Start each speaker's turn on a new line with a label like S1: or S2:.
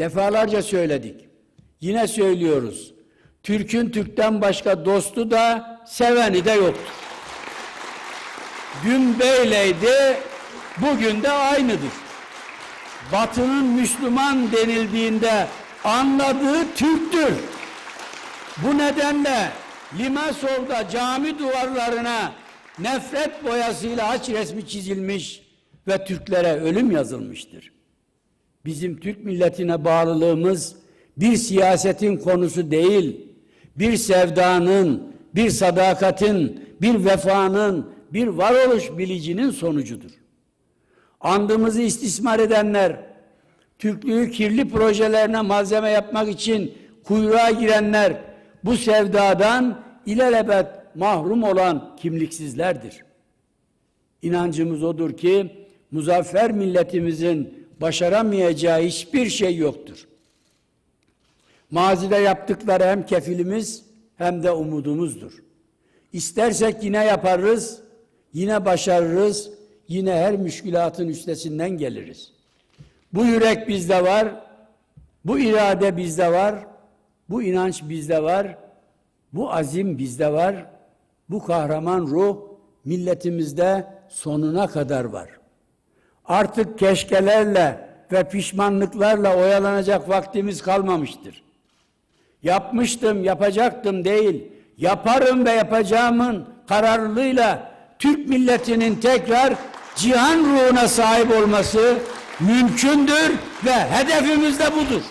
S1: Defalarca söyledik. Yine söylüyoruz. Türk'ün Türk'ten başka dostu da seveni de yoktur. Dün böyleydi, bugün de aynıdır. Batı'nın Müslüman denildiğinde anladığı Türktür. Bu nedenle Limasol'da cami duvarlarına nefret boyasıyla haç resmi çizilmiş ve Türklere ölüm yazılmıştır. Bizim Türk milletine bağlılığımız bir siyasetin konusu değil, bir sevdanın, bir sadakatin, bir vefanın, bir varoluş bilicinin sonucudur. Andımızı istismar edenler, Türklüğü kirli projelerine malzeme yapmak için kuyruğa girenler, bu sevdadan ilelebet mahrum olan kimliksizlerdir. İnancımız odur ki muzaffer milletimizin başaramayacağı hiçbir şey yoktur. Mazide yaptıkları hem kefilimiz hem de umudumuzdur. İstersek yine yaparız, yine başarırız, yine her müşkülatın üstesinden geliriz. Bu yürek bizde var, bu irade bizde var, bu inanç bizde var, bu azim bizde var, bu kahraman ruh milletimizde sonuna kadar var. Artık keşkelerle ve pişmanlıklarla oyalanacak vaktimiz kalmamıştır. Yapmıştım, yapacaktım değil, yaparım ve yapacağımın kararlılığıyla Türk milletinin tekrar cihan ruhuna sahip olması mümkündür ve hedefimiz de budur.